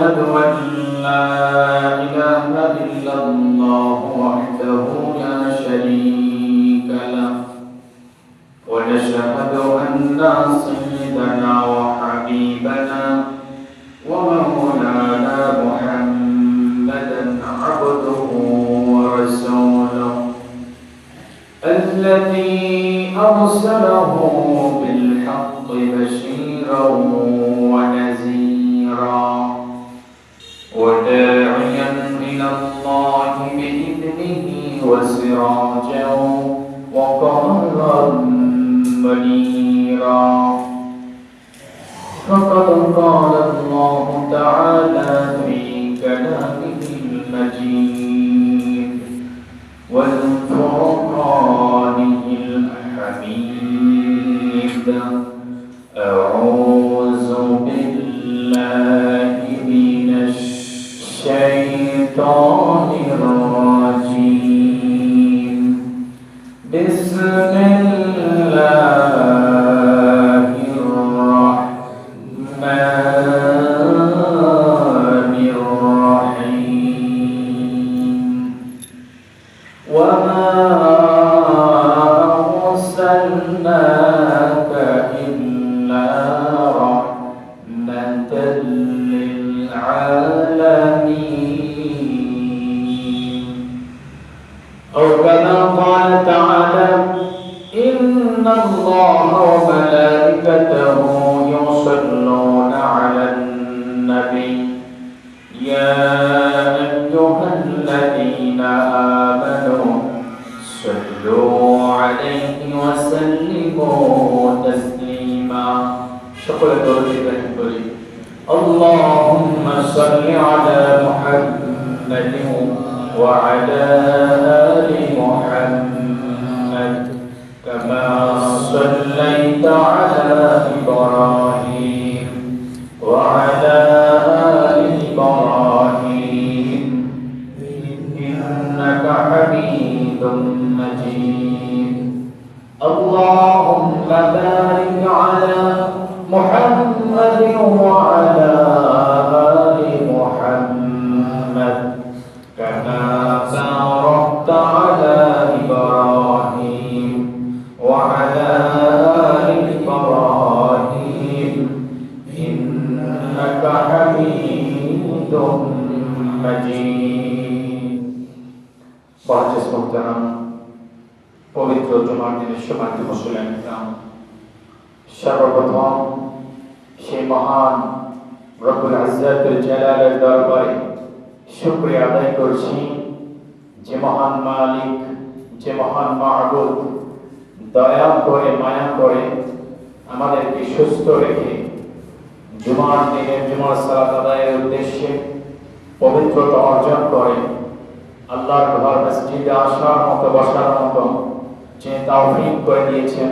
غدوا إلا صليت বাহাজিস মোহতারাম পবিত্র জমার দিনের সমান্ত মুসলিম ইসলাম সর্বপ্রথম সেই মহান রব্বুল আজ্জাতুল জালালের দরবারে শুকরিয়া আদায় করছি যে মহান মালিক, যে মহান মাহবুব দয়া করে, মায়া করে আমাদেরকে সুস্থ রেখে জুমার দিনের জুমার সালাত আদায়ের উদ্দেশ্যে পবিত্রতা অর্জন করে আল্লাহর ঘর মসজিদে আসার মতো বসার মতো যে তাওফিক করে দিয়েছেন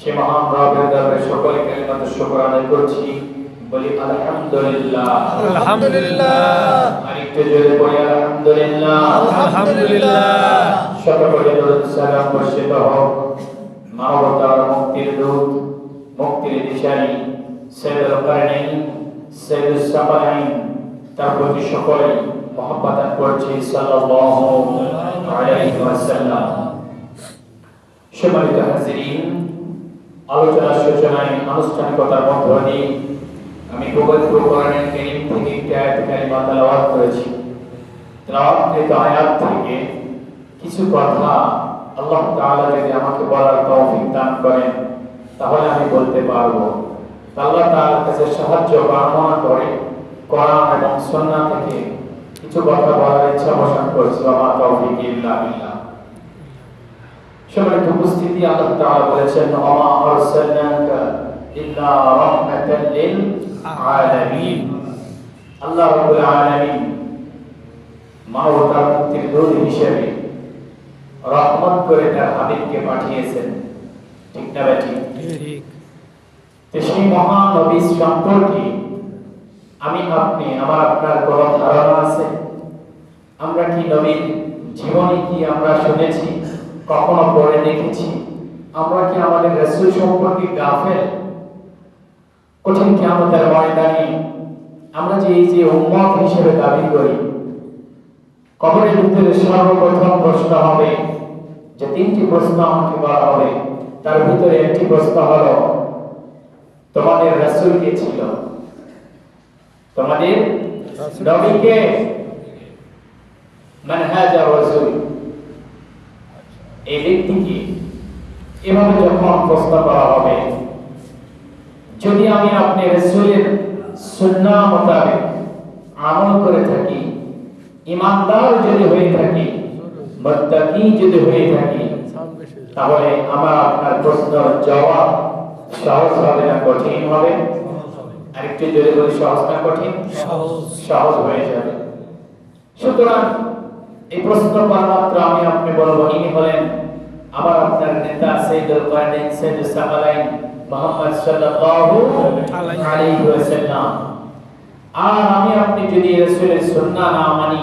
সে মহান রবের দরবারে সকলে কালিমাত শুকর আদায় করছি। বলি আলহামদুলিল্লাহ। আলহামদুলিল্লাহ। আরেকটু জোরে বলি আলহামদুলিল্লাহ। আলহামদুলিল্লাহ। সকলে দরুদ সালাম বর্ষিত হোক। মানবতার মুক্তির দূত মুক্তির দিশারি সৈয়দুল কারনাইন সৈয়দুস সাকালাইন তার প্রতি সকলে মহব্বত করছি সাল্লাল্লাহু আলাইহি ওয়াসাল্লাম। সম্মানিত হাজিরিন সূচনায়, আনুষ্ঠানিকতার মধ্য দিয়ে আমি পবিত্র থেকে কারিমা তেলাওয়াত করেছি। আয়াত থেকে কিছু কথা আল্লাহ তাআলা যদি আমাকে বলার তৌফিক দান করেন, তাহলে আমি বলতে পারব, আল্লাহ তাআলার কাছে সাহায্য কামনা করে কোরআন এবং সুন্নাহ থেকে কিছু কথা বলার ইচ্ছা পোষণ করছি আমার তৌফিক ইল্লা বিল্লাহ সম্মানিত উপস্থিতি আল্লাহ তাআলা বলেছেন ওমা আরসালনাকা ইল্লা রাহমাতাল লিল আলামিন। আল্লাহ রাব্বুল আলামিন মানবতার মুক্তির দূত হিসেবে রহমত করে তার হাবিবকে পাঠিয়েছেন। ঠিক না বেটি ঠিক? সেই মহান নবী সম্পর্কে আমি আপনি, আমার আপনার কোন ধারণা আছে? আমরা কি নবীর জীবনী কি আমরা শুনেছি, কখনো পড়ে দেখেছি? আমরা কি আমাদের রসুল সম্পর্কে গাফেল? কঠিন কিয়ামতের ময়দানে আমরা যে এই যে উম্মত হিসেবে দাবি করি কবরের ভিতরে সর্বপ্রথম প্রশ্ন হবে, যে তিনটি প্রশ্ন আমাকে করা হবে, তার ভিতরে একটি প্রশ্ন হলো, তোমাদের রাসূল কে ছিল? তোমাদের নবীকে মানহাজা রাসূল এই ব্যক্তিকে এভাবে যখন প্রশ্ন করা হবে, যদি আমি আপনি রাসূলের সুন্নাহ মোতাবেক আমল করে থাকি, ইমানদার যদি হয়ে থাকি, মুত্তাকি যদি হয়ে থাকি, তাহলে আমার আপনার প্রশ্নের জবাব সহজ হবে না, কঠিন হবে। আরেকটু জোরে বলি সহজ না কঠিন সহজ। হয়ে যাবে। সুতরাং এই প্রশ্ন মাত্র আমি আপনি বলব ইনি হলেন। আমার আপনার নেতা সৈয়দুল কায়নাইন সৈয়দুল সাকালাইন মোহাম্মদ সাল্লাল্লাহু আলাইহি ওয়াসাল্লাম। আর আমি আপনি যদি রাসূলের সুন্নাহ না মানি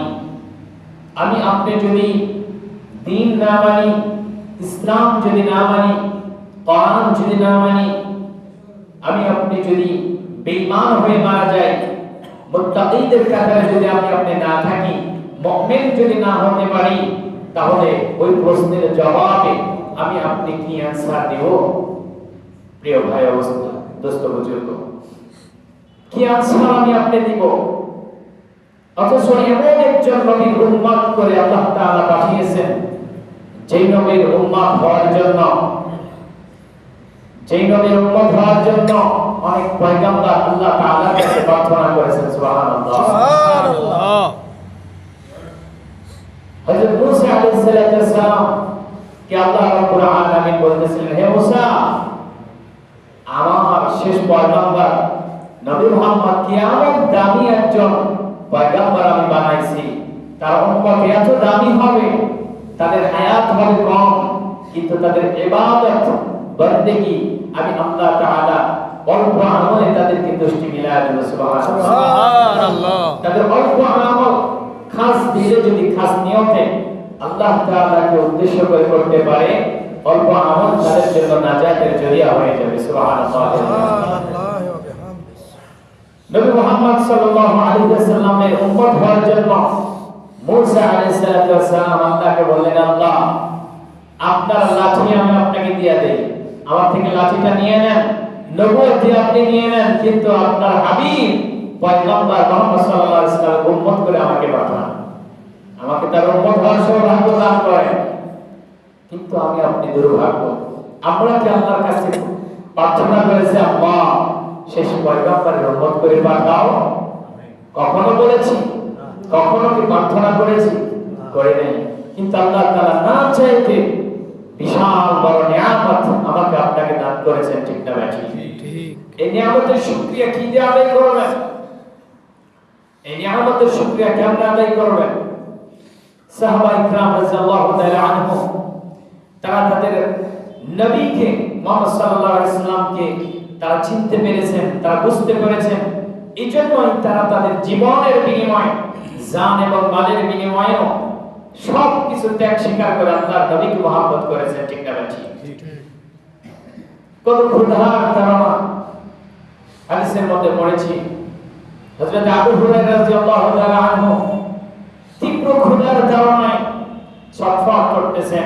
আমি আপনি যদি দিন না মানি ইসলাম যদি না মানি কোরআন যদি না মানি আমি আপনি যদি বেঈমান হয়ে মারা যাই মুত্তাকিদের কাতারে যদি আমি আপনি না থাকি, মুমিন যদি না হতে পারি, তাহলে ওই প্রশ্নের জবাবে আমি আপনি কি অ্যানসার দেব? প্রিয় ভাই অবস্থা, দোস্ত বুজুর্গ, কি আনসার আমি আপনি দিব? অথচ এমন একজন নবীর উম্মত করে আল্লাহ তাআলা পাঠিয়েছেন, যেই নবীর উম্মত হওয়ার জন্য, যেই নবীর উম্মত হওয়ার জন্য অনেক পয়গম্বর আল্লাহ তাআলার কাছে প্রার্থনা করেছেন সুবহানাল্লাহ। সুবহানাল্লাহ। হযরত মুসা আলাইহিস সালাম কে আল্লাহ রাব্বুল আলামিন বলতেছিলেন হে মুসা আমার শেষ পয়গম্বর নবী মুহাম্মদ কিয়ামত দামি একজন পয়গম্বর আমি বানাইছি। তার উম্মত এত দামি হবে তাদের হায়াত হবে কম কিন্তু তাদের ইবাদত বন্দেগী আমি আল্লাহ তাআলা অল্প আমলে তাদেরকে দৃষ্টি মিলায় দেব সুবহানাল্লাহ। তাদের অল্প আমল খাস দিলে যদি খাস নিয়তে আল্লাহ তাআলাকে উদ্দেশ্য করে করতে পারে অল্প আমল তাদের জন্য নাজাতের জরিয়া হয়ে যাবে সুবহানাল্লাহ। নবী মুহাম্মদ সাল্লাল্লাহু আলাইহি ওয়াসাল্লামের উম্মত হওয়ার জন্য মুসা আলাইহিস সালাতু আল্লাহকে বললেন আল্লাহ আপনার লাঠি আমি আপনাকে দিয়ে দেই। আমার থেকে লাঠিটা নিয়ে নেন। নবুয়তি আপনি নিয়ে নেন কিন্তু আপনার হাবিব পয়গম্বর মুহাম্মদ সাল্লাল্লাহু আলাইহি ওয়াসাল্লাম উম্মত করে আমাকে পাঠান। আমাকে তার উম্মত হওয়ার সৌভাগ্য দান করেন। কিন্তু আমি আপনি দুর্ভাগ্য। আমরা কি আল্লাহর কাছে প্রার্থনা করেছি আল্লাহ শেষ পয়গম্বরের উম্মত করে পাঠাও কখনো বলেছি। কখনো কি প্রার্থনা করেছি? করে নাই। কিন্তু আল্লাহ তাআলা না চাইতে বিশাল বড় নিয়ামত আমাকে আপনাকে দান করেছেন ঠিক না ঠিক এই নিয়ামতের শুকরিয়া কি দিয়ে আদায় করবেন? এই নিয়ামতের শুকরিয়া কেমন আদায় করবেন? সাহাবা ইকরাম রাদিয়াল্লাহু তাআলা আনহুম তারা তাদের নবীকে মুহাম্মদ সাল্লাল্লাহু আলাইহি সাল্লামকে তারা চিনতে পেরেছেন তারা বুঝতে পেরেছেন। এই জন্যই তারা তাদের জীবনের বিনিময়ে জান এবং মালের বিনিময়েও সব কিছু ত্যাগ স্বীকার করে আল্লাহর নবীকে মহব্বত করেছেন ঠিক না ঠিক। কত ক্ষুধার ধারণা হাদিসের মধ্যে পড়েছি হযরত আবু হুরায়রা রাদিয়াল্লাহু তাআলা আনহু তীব্র ক্ষুধার ধারণায় ছটফট করতেছেন।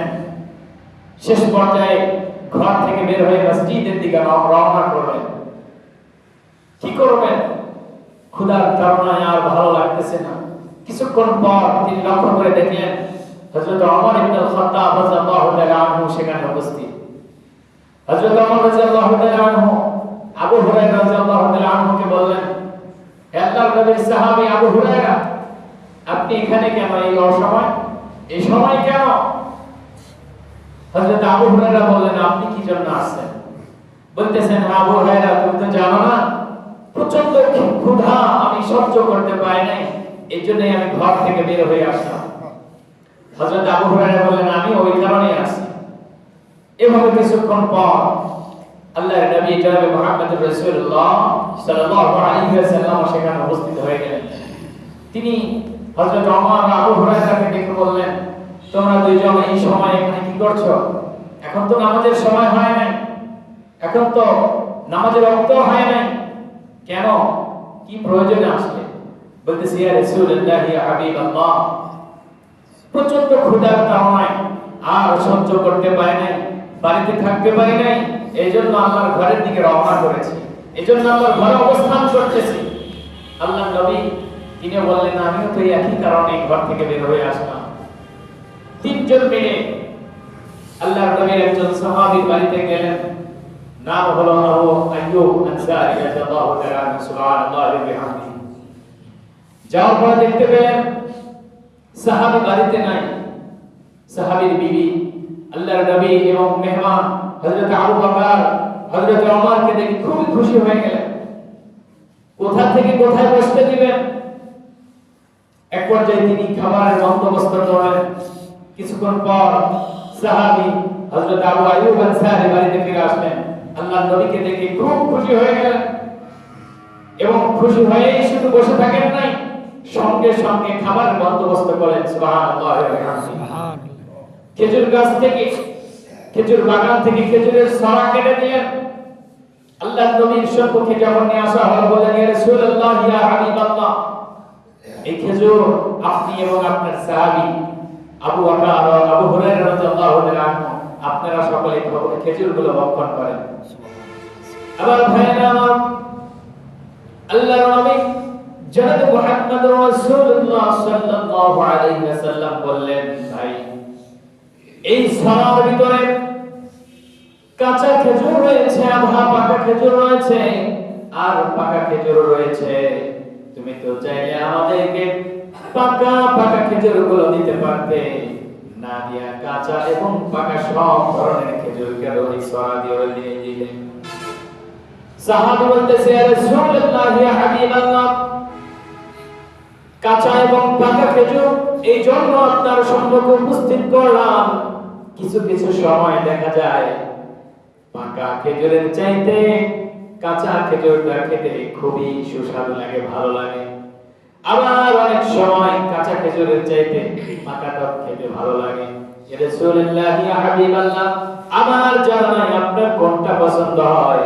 শেষ পর্যায়ে ঘর থেকে বের হয়ে মসজিদের দিকে রও- রওনা করলেন। কি করবেন? ক্ষুধার ধারণায় আর ভালো লাগতেছে না। কিছুক্ষণ পর তিনি লক্ষ্য করে দেখলেন হযরত ওমর ইবনে খাত্তাব রাদিয়াল্লাহু তাআলা আনহু সেখানে উপস্থিত। হযরত ওমর রাদিয়াল্লাহু তাআলা আনহু আবু হুরায়রা রাদিয়াল্লাহু তাআলা আনহুকে বললেন হে আল্লাহর সাহাবী আবু হুরায়রা, আপনি এখানে কেন এই অসময়? এই সময় কেন? হযরত আবু হুরায়রা বললেন, আপনি কি জন্য আসছেন? বলতেছেন, আবু হুরায়রা, তুমি তো জানো না প্রচণ্ড ক্ষুধা আমি সহ্য করতে পারি নাই। এই জন্যই আমি ঘর থেকে বের হয়ে আসলাম। আবু হুরায়রা বললেন, আমি ওই কারণেই আসি এভাবে কিছুক্ষণ পর নবী জনাবে রাসূলুল্লাহ সাল্লাল্লাহু আলাইহি ওয়াসাল্লাম সেখানে উপস্থিত হয়ে গেলেন। তিনি হযরত ওমর আবু হুরায়রাকে ডেকে বললেন, তোমরা দুইজন এই সময় এখানে কি করছ? এখন তো নামাজের সময় হয় নাই। এখন তো নামাজের ওয়াক্ত হয় নাই। কেন? কি প্রয়োজনে আসলে? বলতেছি প্রচণ্ড ক্ষুধার কারণে আর সহ্য করতে পারি নাই, বাড়িতে থাকতে পারি নাই এই জন্য আল্লাহর ঘরের দিকে রওনা করেছি। এই জন্য আল্লাহর ঘরে অবস্থান করতেছি। আল্লাহ নবী, তিনি বললেন, আমিও তো একই কারণে ঘর থেকে বের হয়ে আসলাম। তিনজন মিলে আল্লাহর নবীর একজন সাহাবীর বাড়িতে গেলেন। নাম হলো আবু আইয়ুব আনসারী রাদিয়াল্লাহু তাআলা সুবহানাল্লাহি ওয়া বিহামদিহি। যাওয়ার পর দেখতে পেলেন সাহাবী বাড়িতে নাই। সাহাবীর বিবি, আল্লাহর নবী এবং মেহমান হযরত আবু বকর, হযরত ওমরকে দেখে খুবই খুশি হয়ে গেলেন। কোথা থেকে কোথায় বসতে দিবেন? এক পর্যায়ে তিনি খাবারের বন্দোবস্ত করেন কিছুক্ষণ পর সাহাবী হযরত আবু আইয়ুব আনসারী বাড়িতে ফিরে আসলেন। আল্লাহর নবীকে দেখে খুব খুশি হয়ে গেলেন এবং খুশি হয়েই শুধু বসে থাকেন নাই। সঙ্গে সঙ্গে খাবারের বন্দোবস্ত করেন খেজুর গাছ থেকে খেজুর বাগান থেকে খেজুরের সরা কেটে দিলেন আল্লাহ নবীর সম্মুখে যখন নিয়ে আসা হলো বলেন ইয়া রাসূলুল্লাহ ইয়া হাবিবাল্লাহ এই খেজুর আপনি এবং আপনার সাহাবী আবু বকর আবু হুরায়রা রাদিয়াল্লাহু তাআলা আপনারা সকলে খবরে খেজুরগুলো ভক্ষণ করেন। আবার ভাইরা আমার আল্লাহর নবী কাঁচা তুমি তো চাইলে আমাদেরকে পাকা পাকা খেজুরগুলো দিতে পারতে। না দিয়া কাঁচা এবং পাকা সব ধরনের খেজুর কেন এই সরা দিয়ে দিয়ে দিলে। সাহাবী বলতেছে রাসূলুল্লাহ, ইয়া হাবিবাল্লাহ কাঁচা এবং পাকা খেজুর, এই জন্য আপনার সম্মুখে উপস্থিত করলাম। কিছু কিছু সময় দেখা যায়, পাকা খেজুরের চাইতে কাঁচা খেজুরটা খেতে খুবই সুস্বাদু লাগে, ভালো লাগে। আবার অনেক সময় কাঁচা খেজুরের চাইতে পাকাটা খেতে ভালো লাগে। রাসূলুল্লাহ হাবিবাল্লাহ আমার জানা নাই আপনার কোনটা পছন্দ হয়?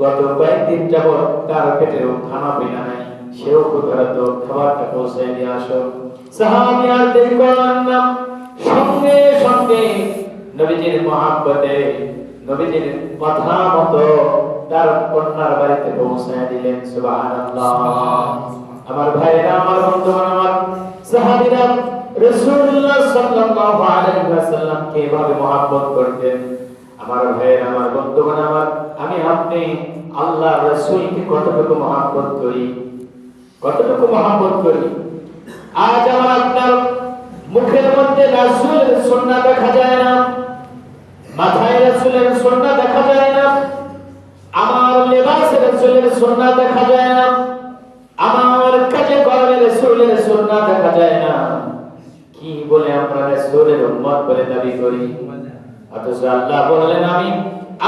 গত কয়েকদিন যাবৎ তার পেটেও খানা পিনা নাই সেও ক্ষুধারত খাবারটা পৌঁছে দিয়ে আসো সাহাবী আর দেরি না। সঙ্গে সঙ্গে নবীজির মহাব্বতে নবীজির কথা মতো তার কন্যার বাড়িতে পৌঁছায় দিলেন সুবহানাল্লাহ। আমার ভাইরা আমার বন্ধুগণ আমার সাহাবীরা রাসূলুল্লাহ সাল্লাল্লাহু আলাইহি ওয়াসাল্লামকে এভাবে মহব্বত করতেন। আমার ভাইয়ের, আমার বন্ধুগণ, আমার, আমি আপনি আল্লাহ রাসূলকে কতটুকু মহব্বত করি? কতটুকু মহব্বত করি? আজ আমার আপনার মুখের মধ্যে রাসূলের সুন্নাহ দেখা যায় না, মাথায় রাসূলের সুন্নাহ দেখা যায় না, আমার লেবাসে রাসূলের সুন্নাহ দেখা যায় না, আমার কাজে কর্মে রাসূলের সুন্নাহ দেখা যায় না। কি বলে আমরা রাসূলের উম্মত বলে দাবি করি? অথচ আল্লাহ বললেন, আমি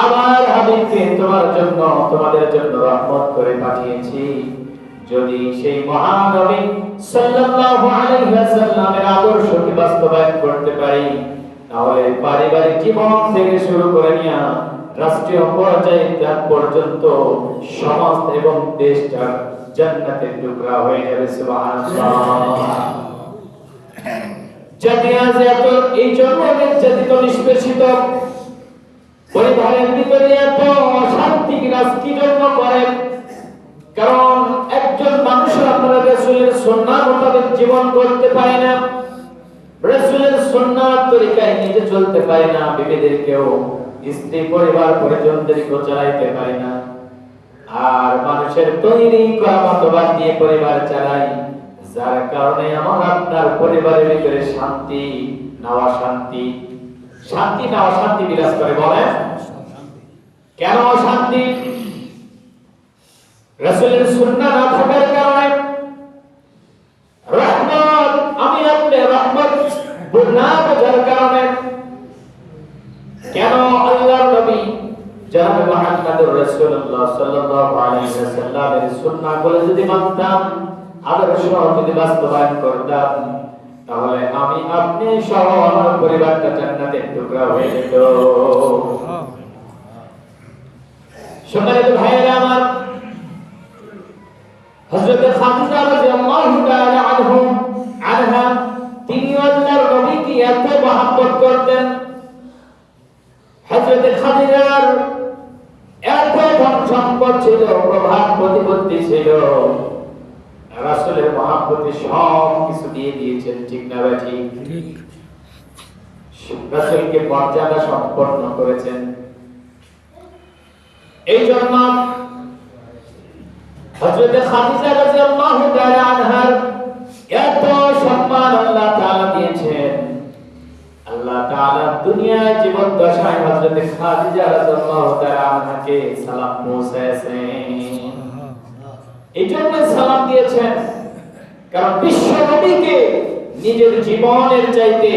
আমার হাবিবকে তোমার জন্য, তোমাদের জন্য রহমত করে পাঠিয়েছি। যদি সেই মহান নবী সাল্লাল্লাহু আলাইহি ওয়াসাল্লামের আদর্শকে বাস্তবায়ন করতে পারি, তাহলে পারিবারিক জীবন থেকে শুরু করে নিয়ে রাষ্ট্রীয় পর্যায়ে ত্যাগ পর্যন্ত সমাজ এবং দেশটা জান্নাতের টুকরা হয়ে যাবে, সুবহানাল্লাহ। জীবন করতে পারে না। রসুলের সন্ন্যার তরিকায় নিজে চলতে পারে না, বিবিদেরকেও। স্ত্রী, পরিবার পরিজনদেরকেও চালাইতে পারে না। আর মানুষের তৈরি করা মতবাদ দিয়ে পরিবার চালাই যার কারণে আমার আপনার পরিবারের ভিতরে শান্তি, নাওয়া শান্তি শান্তি না অশান্তি বিরাজ করে, বলেন। কেন অশান্তি? রাসূলের সুন্নাহ না থাকার কারণে। রহমত, আমি আপনি রহমত না বোঝার কারণে। কেন আল্লাহর নবী জনাব মুহাম্মদুর রাসূলুল্লাহ সাল্লাল্লাহু আলাইহি ওয়াসাল্লামের সুন্নাহগুলো যদি মানতাম? আদর্শ যদি বাস্তবায়ন করতাম, তাহলে আমি আপনি সহ আমার পরিবারটা জান্নাতের টুকরা হয়ে যেত। সম্মানিত ভাইয়েরা আমার, হযরত খাদিজা রাদিয়াল্লাহু তাআলা আনহু, আনহা, তিনি আল্লাহর নবীকে এত মহব্বত করতেন। হযরত খাদিজার এত ধন সম্পদ ছিল, প্রভাব প্রতিপত্তি ছিল। রাসূলের মহব্বতে সব কিছু দিয়ে দিয়েছেন ঠিক না ভাই? ঠিক। রাসূলকে মর্যাদা সম্পন্ন করেছেন। এই জন্য হযরত খাদিজা রাদিয়াল্লাহু তাআলা আনহার এত সম্মান আল্লাহ তাআলা দিয়েছেন। আল্লাহ তাআলা দুনিয়ায় জীবন দশায় হযরত খাদিজা রাদিয়াল্লাহু তাআলা আনহাকে সালাম পৌঁছায়ছেন এই জন্য সালাম দিয়েছেন। কারণ বিশ্ব নবীকে নিজের জীবনের চাইতে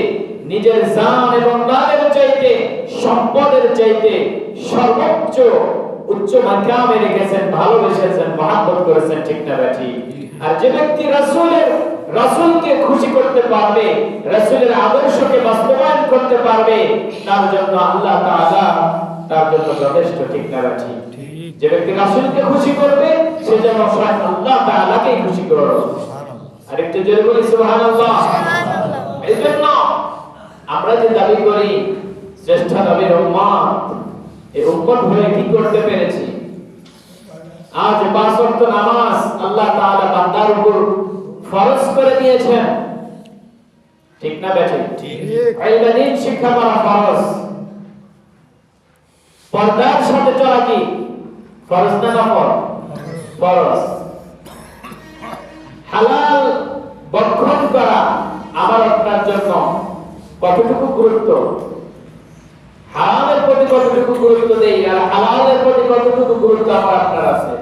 নিজের জান এবং মালের চাইতে সম্পদের চাইতে সর্বোচ্চ উচ্চ মাকামে রেখেছেন ভালোবেসেছেন মহাব্বত করেছেন ঠিক না ঠিক। আর যে ব্যক্তি রাসূলের রাসূলকে খুশি করতে পারবে রাসূলের আদর্শকে বাস্তবায়ন করতে পারবে তার জন্য আল্লাহ তাআলা তার জন্য যথেষ্ট ঠিক না ঠিক। যে ব্যক্তি রাসূলকে খুশি করবে সে যেন আল্লাহ তাআলাকে খুশি করবে আরেকটু জোরে বলি সুবহানাল্লাহ। এই জন্য আমরা যে দাবি করি শ্রেষ্ঠ নবীর উম্মত এই উম্মত হয়ে কি করতে পেরেছি? আজ পাঁচ ওয়াক্ত নামাজ আল্লাহ তাআলা বান্দার উপর ফরজ করে দিয়েছেন। ঠিক না বেঠিক ঠিক। ইলমিন শিক্ষা করা ফরজ। পর্দার সাথে চলা কি? ফরজ না নফল? ফরজ। হালাল বক্ষণ করা আমার আপনার জন্য কতটুকু গুরুত্ব? হারামের প্রতি কতটুকু গুরুত্ব দেই আর হালালের প্রতি কতটুকু গুরুত্ব আমার আপনার আছে?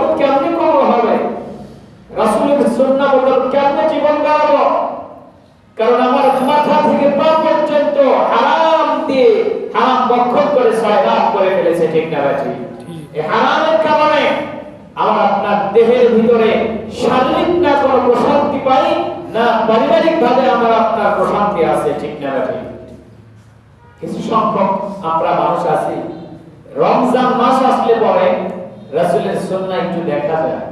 তো কেমনি কবর হবে? রাসূলের সুন্নাহ মতো কেমনে জীবন গাড়াবো? কারণ আমার মাথা থেকে পা পর্যন্ত হারাম দিয়ে হারাম বক্ষণ করে ছয় লাভ করে ফেলেছে, ঠিক না হারামের কারণে আমার আপনার দেহের ভিতরে শারীরিক না কোনো প্রশান্তি পাই না পারিবারিক ভাবে আমার আপনার প্রশান্তি আছে ঠিক না ঠিক কিছু সংখ্যক আমরা মানুষ আছি। রমজান মাস আসলে পরে রাসূলের সুন্নাহ একটু দেখা যায়।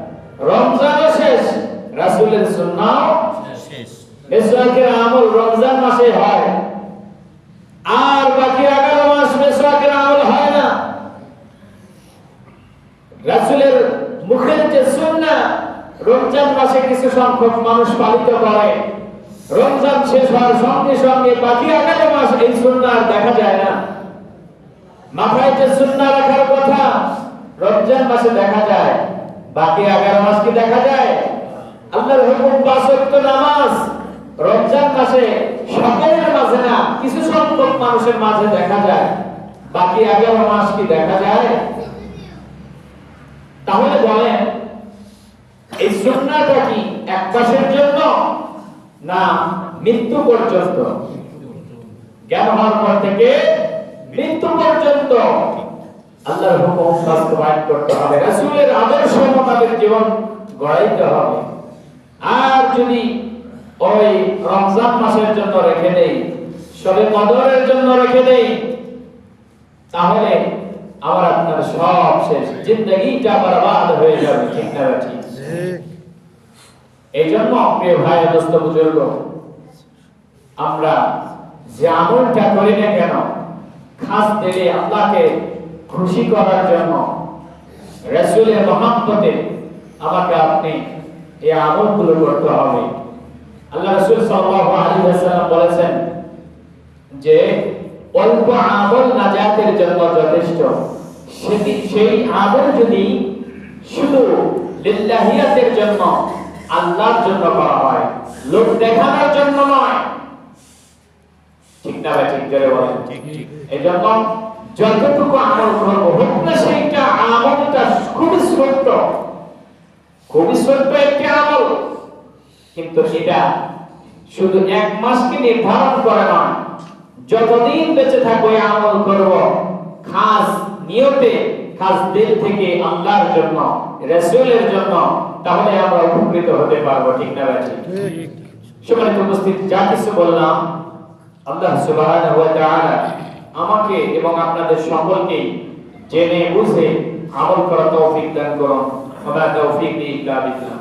রমজানও শেষ রাসূলের মেসওয়াকের আমল রমজান মাসে হয়। আর বাকি এগারো মাস মেসওয়াকের আমল হয় রাসূলের মুখের যে সুন্নাহ, রমজান মাসে কিছু সংখ্যক মানুষ পালিত করে। রমজান শেষ হওয়ার সঙ্গে সঙ্গে বাকি এগারো মাস এই সুন্নাহ আর দেখা যায় না। মাথায় যে সুন্নাহ রাখার কথা, রমজান মাসে দেখা যায়। বাকি এগারো মাস কি দেখা যায়? আল্লাহর হুকুম ওয়াক্ত নামাজ। রমজান মাসে সকলের মাঝে না, কিছু সংখ্যক মানুষের মাঝে দেখা যায়। বাকি এগারো মাস কি দেখা যায়? তাহলে বলেন, এই সুন্নাহটা কি এক মাসের জন্য না মৃত্যু পর্যন্ত? জ্ঞান হওয়ার পর থেকে মৃত্যু পর্যন্ত আল্লাহর হুকুম বাস্তবায়ন করতে হবে, রাসূলের আদর্শ মোতাবেক জীবন গড়াইতে হবে। আর যদি ওই রমজান মাসের জন্য রেখে দেই সবে কদরের জন্য রেখে দেই, তাহলে আমার আপনার সব শেষ। জিন্দগিটা বরবাদ হয়ে যাবে ঠিক না ঠিক। এই জন্য প্রিয় ভাই দোস্ত বুজুর্গ আমরা যে আমলটা করি না কেন খাস দিলে আল্লাহকে খুশি করার জন্য রাসূলের মহাব্বতে আমাকে আপনি এই আমলগুলো করতে হবে। আল্লাহ রাসূল সাল্লাল্লাহু আলাইহি ওয়াসাল্লাম বলেছেন যে অল্প আমল নাজাতের জন্য যথেষ্ট। সেটি সেই আমল যদি শুধু লিল্লাহিয়াতের জন্য আল্লাহর জন্য করা হয় লোক দেখানোর জন্য নয়। ঠিক না ভাই ঠিক করে বলেন। এই জন্য যতটুকু আমল করব হোক না সেইটা আমলটা খুবই ছোট্ট খুবই ছোট্ট একটি আমল। কিন্তু সেটা শুধু এক মাসকে নির্ধারণ করে নয় যতদিন বেঁচে থাকব আমল করব। খাস নিয়তে, খাস দিল থেকে আল্লাহর জন্য, রাসূলের জন্য, তাহলে আমরা উপকৃত হতে পারব, ঠিক না ভাই? ঠিক সম্মানিত উপস্থিত যা কিছু বললাম, আল্লাহ সুবহানাহু ওয়া তাআলা আমাকে এবং আপনাদের সকলকে জেনে বুঝে আমল করার তৌফিক দান করুন। ওয়া তৌফিক ইল্লা বিল্লাহ।